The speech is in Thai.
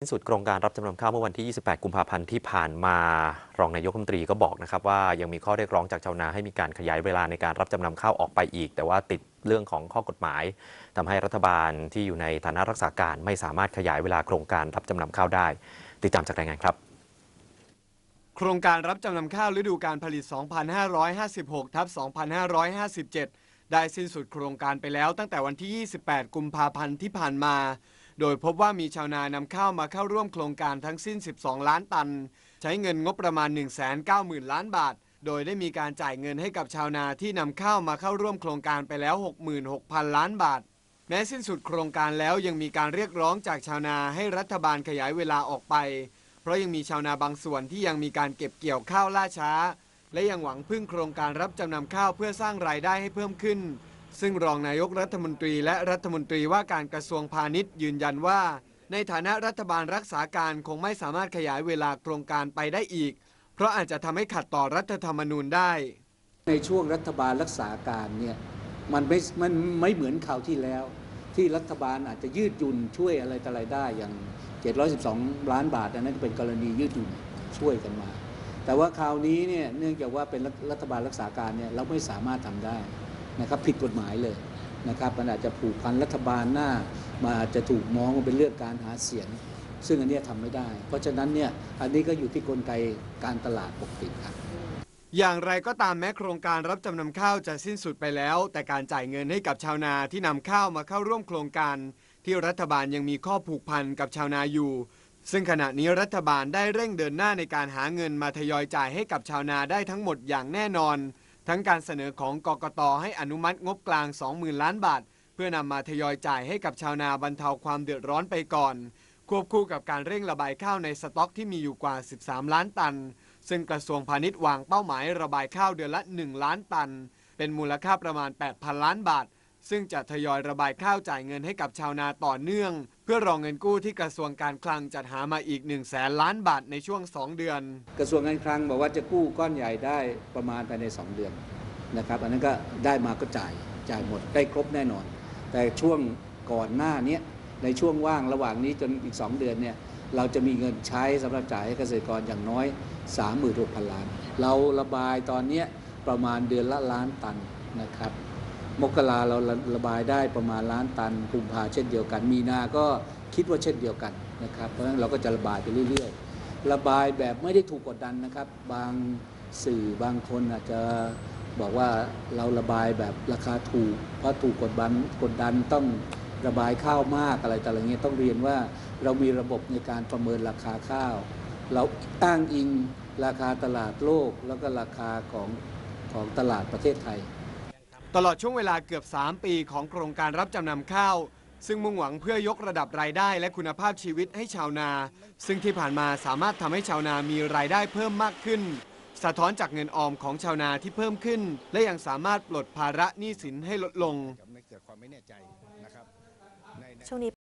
สิ้นสุดโครงการรับจำนำข้าวเมื่อวันที่ 28 กุมภาพันธ์ที่ผ่านมารองนายกรัฐมนตรีก็บอกนะครับว่ายังมีข้อเรียกร้องจากชาวนาให้มีการขยายเวลาในการรับจำนำข้าวออกไปอีก แต่ว่าติดเรื่องของข้อกฎหมายทำให้รัฐบาลที่อยู่ในฐานะรักษาการไม่สามารถขยายเวลาโครงการรับจำนำข้าวได้ ติดตามจากรายงานครับ โครงการรับจำนำข้าวฤดูการผลิต 2556ทับ2557 ได้สิ้นสุดโครงการไปแล้วตั้งแต่วันที่ 28 กุมภาพันธ์ที่ผ่านมา โดยพบว่ามีชาวนานำข้าวมาเข้าร่วมโครงการทั้งสิ้น 12 ล้านตัน ใช้เงินงบประมาณ 190,000 ล้านบาท โดยได้มีการจ่ายเงินให้กับชาวนาที่นำข้าวมาเข้าร่วมโครงการไปแล้ว 66,000 ล้านบาท แม้สิ้นสุดโครงการแล้วยังมีการเรียกร้องจากชาวนาให้รัฐบาลขยายเวลาออกไป เพราะยังมีชาวนาบางส่วนที่ยังมีการเก็บเกี่ยวข้าวล่าช้า และยังหวังพึ่งโครงการรับจำนำข้าวเพื่อสร้างรายได้ให้เพิ่มขึ้น ซึ่งรองนายกรัฐมนตรีและรัฐมนตรีว่าการกระทรวงพาณิชย์ยืนยันว่า ในฐานะรัฐบาลรักษาการคงไม่สามารถขยายเวลาโครงการไปได้อีก เพราะอาจจะทำให้ขัดต่อรัฐธรรมนูญได้ ในช่วงรัฐบาลรักษาการเนี่ยมันไม่มันไม่เหมือนคราวที่แล้ว ที่รัฐบาลอาจจะยืดหยุ่นช่วยอะไรต่ออะไรได้อย่าง 712 ล้านบาทอันนั้นก็เป็นกรณียืดหยุ่นช่วยกันมา แต่ว่าคราวนี้เนี่ยเนื่องจากว่าเป็นรัฐรัฐบาลรักษาการเนี่ยเราไม่สามารถทำได้ นะครับผิดกฎหมายเลยนะครับมันอาจจะผูกพันรัฐบาลหน้ามาอาจจะถูกมองว่าเป็นเรื่องการหาเสียง ซึ่งอันนี้ยทำไม่ได้ เพราะฉะนั้นเนี่ยอันนี้ก็อยู่ที่กลไกการตลาดปกติครับอย่างไรก็ตามแม้โครงการรับจำนำข้าวจะสิ้นสุดไปแล้ว แต่การจ่ายเงินให้กับชาวนาที่นำข้าวมาเข้าร่วมโครงการ ที่รัฐบาลยังมีข้อผูกพันกับชาวนาอยู่ ซึ่งขณะนี้รัฐบาลได้เร่งเดินหน้าในการหาเงินมาทยอยจ่ายให้กับชาวนาได้ทั้งหมดอย่างแน่นอน ทั้งการเสนอของกกตให้อนุมัติงบกลาง 20,000 ล้านบาท เพื่อนำมาทยอยจ่ายให้กับชาวนาบรรเทาความเดือดร้อนไปก่อน ควบคู่กับการเร่งระบายข้าวในสต็อกที่มีอยู่กว่า 13 ล้านตัน ซึ่งกระทรวงพาณิชย์วางเป้าหมายระบายข้าวเดือนละ 1 ล้านตัน เป็นมูลค่าประมาณ 8,000 ล้านบาท ซึ่งจะทยอยระบายข้าวจ่ายเงินให้กับชาวนาต่อเนื่อง พื่อรองเงินกู้ที่กระทรวงการคลังจัดหามาอีก1 0 0 0 0แสนล้านบาทในช่วง 2 เดือน กระทรวงการคลังบอกว่าจะกู้ก้อนใหญ่ได้ประมาณภายใน 2 เดือนนะครับอันนั้นก็ได้มาก็จ่ายจ่ายหมดได้ครบแน่นอน แต่ช่วงก่อนหน้าเนี้ยในช่วงว่างระหว่างนี้จนอีก 2 เดือนเนี่ยเราจะมีเงินใช้สำหรับจ่ายให้เกษตรกรอย่างน้อย 36,000 ล้าน เราระบายตอนเนี้ยประมาณเดือนละล้านตันนะครับ มกราเราระระบายได้ประมาณล้านตันกุมภาเช่นเดียวกัน มีนาก็คิดว่าเช่นเดียวกันนะครับเพราะฉะนั้นเราก็จะระบายไปเรื่อยๆ ระบายแบบไม่ได้ถูกกดดันนะครับ บางสื่อบางคนอาจจะบอกว่าเราระบายแบบราคาถูก เพราะถูกกดดันกดดันต้องระบายข้าวมากอะไรต่างๆเงี้ยต้องเรียนว่าเรามีระบบในการประเมินราคาข้าว เราอ้างอิงราคาตลาดโลกแล้วก็ราคาของของตลาดประเทศไทย ตลอดช่วงเวลาเกือบ 3 ปีของโครงการรับจำนำข้าว ซึ่งมุ่งหวังเพื่อยกระดับรายได้และคุณภาพชีวิตให้ชาวนา ซึ่งที่ผ่านมาสามารถทำให้ชาวนามีรายได้เพิ่มมากขึ้น สะท้อนจากเงินออมของชาวนาที่เพิ่มขึ้น และยังสามารถปลดภาระหนี้สินให้ลดลง ช่วงนี้